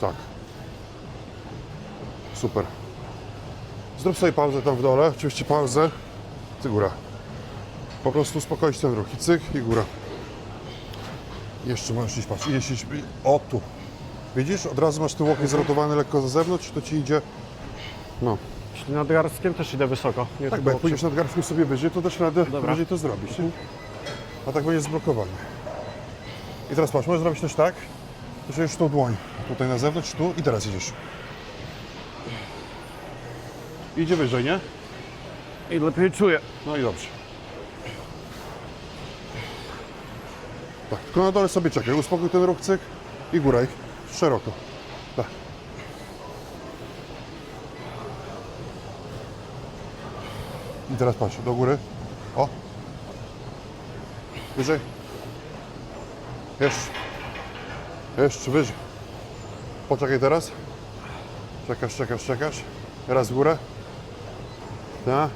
Tak. Super. Zrób sobie pauzę tam w dole, oczywiście pauzę. Ty góra. Po prostu uspokoić ten ruch i cyk i góra. Jeszcze możesz iść, patrz, o tu. Widzisz, od razu masz ten łokieć zrotowany lekko za zewnątrz, to ci idzie, no. Czyli nadgarstkiem też idę wysoko. Nie Tak, bo jak pójdziesz nadgarstkiem sobie wyżej, to dasz radę Dobra. to zrobić. A tak będzie zblokowany. I teraz patrz, możesz zrobić też tak, że już tą dłoń tutaj na zewnątrz, tu i teraz idziesz. Idzie wyżej, nie? I lepiej czuję. No i dobrze. Tak, tylko na dole sobie czekaj, uspokój ten ruch, cyk i góra, ich szeroko. Tak. I teraz patrz, do góry. O. Wyżej. Jeszcze. Jeszcze wyżej. Poczekaj teraz. Czekasz, czekasz, czekasz. Teraz w górę. Tak.